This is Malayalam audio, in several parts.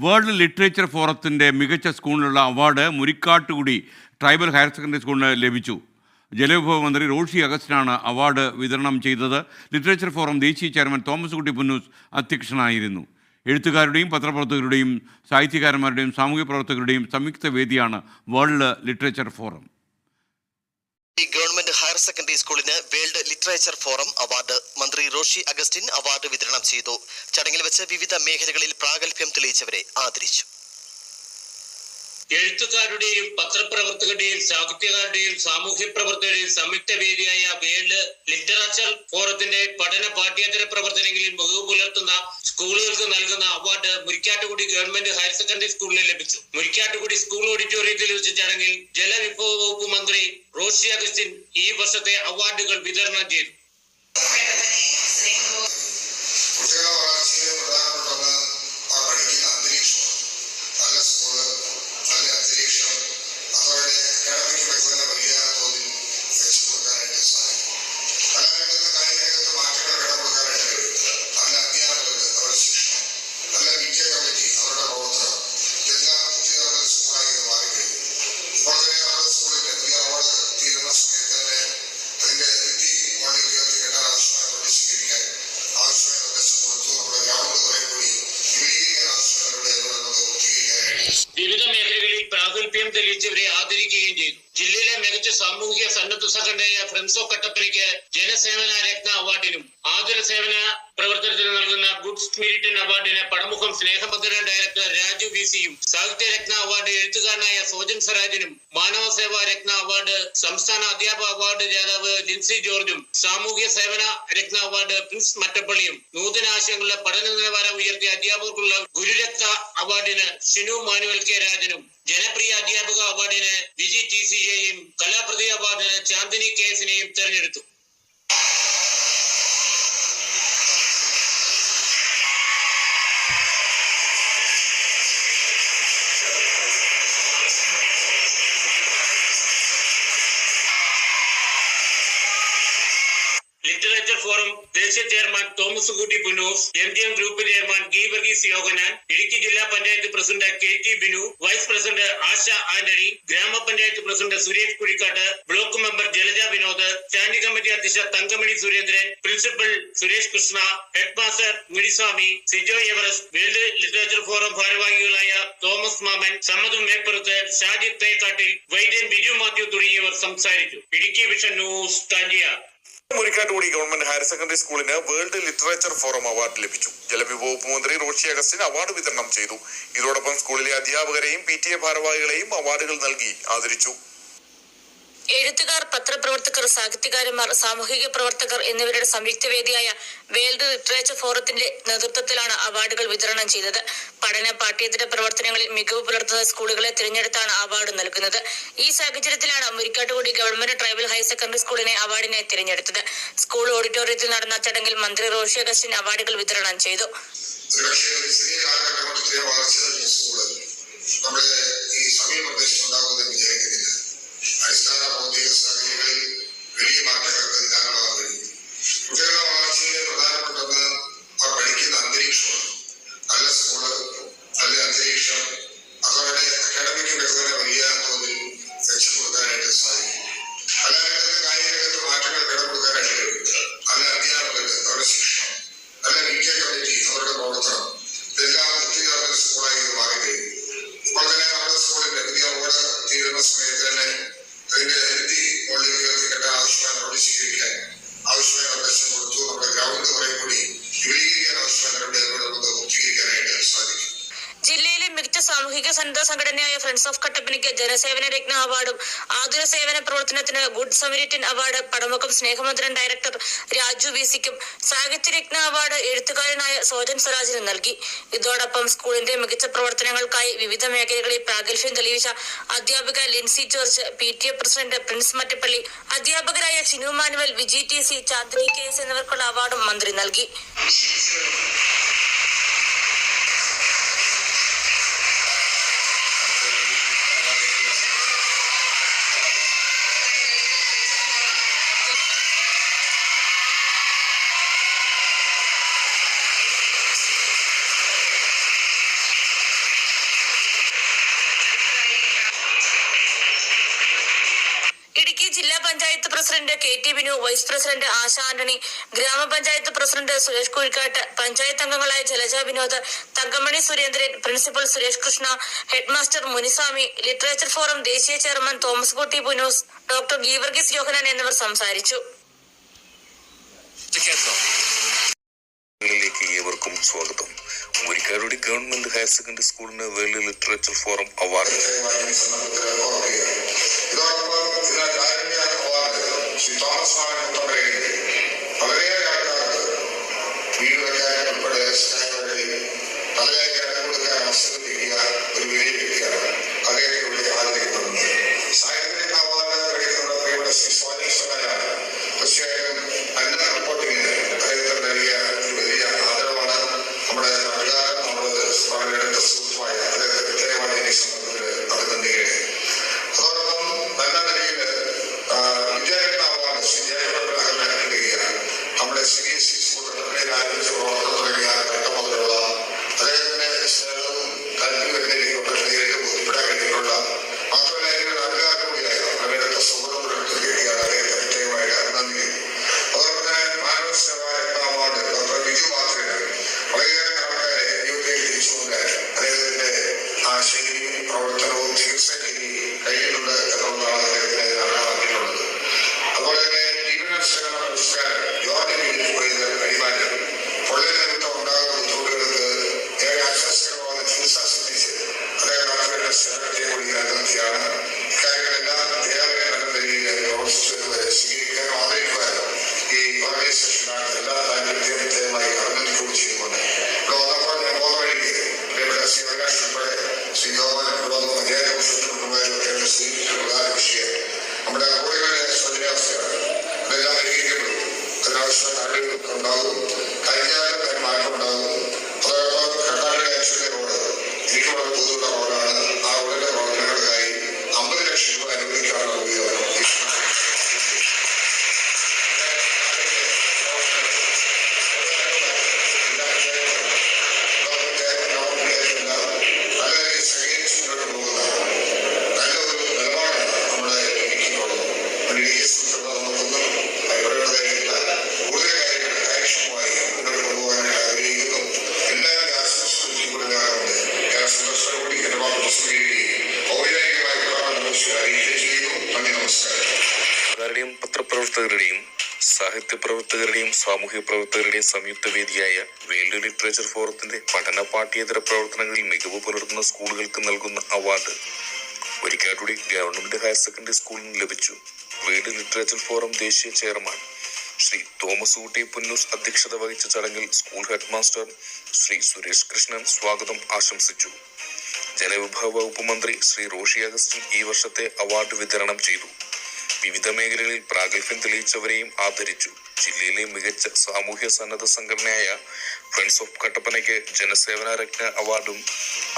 വേൾഡ് ലിറ്ററേച്ചർ ഫോറത്തിന്റെ മികച്ച സ്കൂളിനുള്ള award Murikkattukudi tribal higher secondary സ്കൂളിന് ലഭിച്ചു. ജലവിഭവ മന്ത്രി റോഷി അഗസ്റ്റിനാണ് അവാർഡ് വിതരണം ചെയ്തത്. ലിറ്ററേച്ചർ ഫോറം ദേശീയ ചെയർമാൻ തോമസ് കുട്ടി പുന്നൂസ് അധ്യക്ഷനായിരുന്നു. എഴുത്തുകാരുടെയും പത്രപ്രവർത്തകരുടെയും സാഹിത്യകാരന്മാരുടെയും സാമൂഹ്യ പ്രവർത്തകരുടെയും സംയുക്ത വേദിയാണ് world literature forum. Government higher secondary സ്കൂളിന് ലിറ്ററേച്ചർ ഫോറം അവാർഡ് മന്ത്രി റോഷി അഗസ്റ്റിൻ അവാർഡ് വിതരണം ചെയ്തു. ചടങ്ങിൽ വെച്ച് വിവിധ മേഖലകളിൽ പ്രാഗൽഭ്യം തെളിയിച്ചവരെ ആദരിച്ചു. എഴുത്തുകാരുടെയും പത്രപ്രവർത്തകരുടെയും സാഹിത്യകാരുടെയും സാമൂഹ്യ പ്രവർത്തകരുടെയും സംയുക്ത വേദിയായ വേൾഡ് ലിറ്ററേച്ചർ ഫോറത്തിന്റെ പഠന പാഠ്യേതര പ്രവർത്തനങ്ങളിൽ മികവ് പുലർത്തുന്ന സ്കൂളുകൾക്ക് നൽകുന്ന award Murikkattukudi government higher secondary സ്കൂളിന് ലഭിച്ചു. മുരിക്കാട്ടുകുടി സ്കൂൾ ഓഡിറ്റോറിയത്തിൽ വെച്ച ചടങ്ങിൽ ജലവിഭവ വകുപ്പ് മന്ത്രി റോഷി അഗസ്റ്റിൻ ഈ വർഷത്തെ അവാർഡുകൾ വിതരണം ചെയ്തു. പ്രാഗൽഭ്യം തെളിയിച്ചവരെ ആദരിക്കുകയും ചെയ്തു. ജില്ലയിലെ മികച്ച സാമൂഹിക സന്നദ്ധ സംഘടനയായ ഫ്രണ്ട്സ് ഓഫ് കട്ടപ്പനയ്ക്ക് ജനസേവന രത്ന അവാർഡിനും ആതുര സേവന പ്രവർത്തനത്തിന് നൽകുന്ന ഗുഡ് സ്പിരിറ്റൻ അവാർഡിന് പടമുഖം സ്നേഹമന്ദിരം ഡയറക്ടർ രാജു വി സിയും സാഹിത്യ രത്ന അവാർഡ് എഴുത്തുകാരനായ സോജൻ സ്വരാജിനും മാനവ സേവാ രത്ന അവാർഡ് സംസ്ഥാന അധ്യാപക അവാർഡ് ജേതാവ് ജിൻസി ജോർജും സാമൂഹ്യ സേവന രത്ന അവാർഡ് പ്രിൻസ് മറ്റപ്പള്ളിയും നൂതന ആശയങ്ങളുടെ പഠന നിലവാരം ഉയർത്തിയ അധ്യാപകർക്കുള്ള ഗുരുരത്ന അവാർഡിന് ഷിനു മാനുവൽ കെ രാജനും ജനപ്രിയ അധ്യാപക അവാർഡിന് വിജി ടി സിയെയും കലാപ്രതി അവാർഡിന് ചാന്ദിനി കേസിനെയും തെരഞ്ഞെടുത്തു. ദേശീയ chairman Thomas Kutty Punnoose M G M group chairman Geevarghese Yohannan Idukki ജില്ലാ panchayat president K T Binu vice president Asha Antony ഗ്രാമപഞ്ചായത്ത് president Suresh Kuzhikkattu block member Jalaja Vinod standing committee അധ്യക്ഷ Thankamani Surendran principal Suresh Krishna head master Muniswamy Sijo Everest world literature forum ഭാരവാഹികളായ തോമസ് മാമൻ സമ്മദ് മേപ്പുറത്ത് ഷാജിദ് തേക്കാട്ടിൽ വൈദ്യൻ ബിജു മാത്യു തുടങ്ങിയവർ സംസാരിച്ചു. Idukki vision news Kanchiya Murikkattukudi government higher secondary സ്കൂളിന് വേൾഡ് ലിറ്ററേച്ചർ ഫോറം അവാർഡ് ലഭിച്ചു. ജലവിഭവ മന്ത്രി റോഷി അഗസ്റ്റിൻ അവാർഡ് വിതരണം ചെയ്തു. ഇതോടൊപ്പം സ്കൂളിലെ അധ്യാപകരെയും പി ടി എ ഭാരവാഹികളെയും അവാർഡുകൾ നൽകി ആദരിച്ചു. എഴുത്തുകാർ പത്രപ്രവർത്തകർ സാഹിത്യകാരന്മാർ സാമൂഹിക പ്രവർത്തകർ എന്നിവരുടെ സംയുക്ത വേദിയായ വേൾഡ് ലിറ്ററേച്ചർ ഫോറത്തിന്റെ നേതൃത്വത്തിലാണ് അവാർഡുകൾ വിതരണം ചെയ്തത്. പഠന പാഠ്യേതര പ്രവർത്തനങ്ങളിൽ മികവ് പുലർത്തുന്ന സ്കൂളുകളെ തിരഞ്ഞെടുത്താണ് അവാർഡ് നൽകുന്നത്. ഈ സാഹചര്യത്തിലാണ് Murikkattukudi government tribal higher secondary സ്കൂളിനെ അവാർഡിനെ തിരഞ്ഞെടുത്തത്. സ്കൂൾ ഓഡിറ്റോറിയത്തിൽ നടന്ന ചടങ്ങിൽ മന്ത്രി റോഷി അഗസ്റ്റിൻ അവാർഡുകൾ വിതരണം ചെയ്തു. നമ്മുടെ ഈ ചെറിയ കാലഘട്ടം സാമൂഹിക സന്നദ്ധ സംഘടനയായ ഫ്രണ്ട്സ് ഓഫ് കട്ടപ്പനയ്ക്ക് ജനസേവന രത്ന അവാർഡും ആതുര സേവന പ്രവർത്തനത്തിന് good Samaritan award Padamukham Snehamandiran director Raju V സിക്കും Sahitya രത്ന അവാർഡ് എഴുത്തുകാരനായ സോജൻ സ്വരാജിനും നൽകി. ഇതോടൊപ്പം സ്കൂളിന്റെ മികച്ച പ്രവർത്തനങ്ങൾക്കായി വിവിധ മേഖലകളിൽ പ്രാഗൽഭ്യം തെളിയിച്ച അധ്യാപിക Lincy George P T A president Prince Mattappally അധ്യാപകരായ Chinu Manuel Viji T C Chandri K S എന്നിവർക്കുള്ള അവാർഡും മന്ത്രി നൽകി. President K T Binu vice president Asha Antony ഗ്രാമപഞ്ചായത്ത് പ്രസിഡന്റ് സുരേഷ് കുഴിക്കാട്ട് പഞ്ചായത്ത് അംഗങ്ങളായ Jalaja Vinod Thankamani Surendran principal Suresh Krishna headmaster Muniswamy literature forum ദേശീയ ചെയർമാൻ തോമസ് കുട്ടി പുനൂസ് ഡോക്ടർ ഗീവർഗീസ് യോഹനാൻ എന്നിവർ സംസാരിച്ചു. സ്വാഗതം. മുരിക്കാടുടി ഗവൺമെന്റ് ഹയർ സെക്കൻഡറി സ്കൂളിന് വേൾഡ് ലിറ്ററേച്ചർ ഫോറം അവാർഡ്. വീട് വെക്കാൻ ഉൾപ്പെടെ സ്നേഹങ്ങളിൽ പലചരക്ക് കൊടുക്കാൻ അവസരം Fernando Henrique Alcântara. haber retornado പത്രപ്രവർത്തകരുടെയും സാഹിത്യ പ്രവർത്തകരുടെയും സാമൂഹ്യ പ്രവർത്തകരുടെയും സംയുക്ത വേദിയായ വേൾഡ് ലിറ്ററേച്ചർ ഫോറത്തിന്റെ പഠന പാഠ്യേതര പ്രവർത്തനങ്ങളിൽ മികവ് പുലർത്തുന്ന സ്കൂളുകൾക്ക് നൽകുന്ന award Murikkattukudi government higher secondary സ്കൂളിന് ലഭിച്ചു. വേൾഡ് ലിറ്ററേച്ചർ ഫോറം ദേശീയ ചെയർമാൻ ശ്രീ തോമസ് ഊട്ടി പുന്നൂസ് അധ്യക്ഷത വഹിച്ച ചടങ്ങിൽ school head master Shri Suresh Krishnan സ്വാഗതം ആശംസിച്ചു. ജലവിഭവ വകുപ്പ് മന്ത്രി ശ്രീ റോഷി അഗസ്റ്റിൻ ഈ വർഷത്തെ അവാർഡ് വിതരണം ചെയ്തു. വിവിധ മേഖലകളിൽ പ്രാഗൽഭ്യം തെളിയിച്ചവരെയും ആദരിച്ചു. ജില്ലയിലെ മികച്ച സാമൂഹ്യ സന്നദ്ധ സംഘടനയായ ഫ്രണ്ട്സ് ഓഫ് കട്ടപ്പനയ്ക്ക് ജനസേവന രത്ന അവാർഡും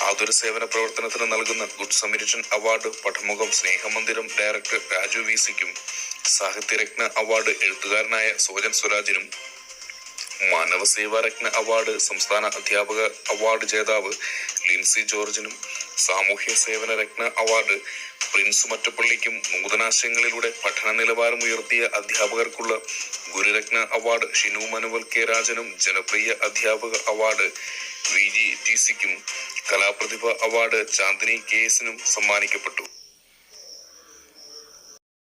ആതുര സേവന പ്രവർത്തനത്തിന് നൽകുന്ന good Samaritan award Padamukham Snehamandiram director Raju V സിക്കും സാഹിത്യരത്ന award എഴുത്തുകാരനായ സോജൻ സ്വരാജിനും മാനവ സേവാരത്ന അവാർഡ് സംസ്ഥാന അധ്യാപക അവാർഡ് ജേതാവ് ലിൻസി ജോർജിനും സാമൂഹ്യ സേവന രത്ന അവാർഡ് പ്രിൻസ് മറ്റപ്പള്ളിക്കും നൂതനാശയങ്ങളിലൂടെ പഠന നിലവാരം ഉയർത്തിയ അധ്യാപകർക്കുള്ള ഗുരുരത്ന അവാർഡ് ഷിനു മനുവൽ കെ രാജനും ജനപ്രിയ അധ്യാപക അവാർഡ് വി ജി ടി സിക്കും കലാപ്രതിഭ അവാർഡ് ചാന്ദിനി കെ എസിനും സമ്മാനിക്കപ്പെട്ടു.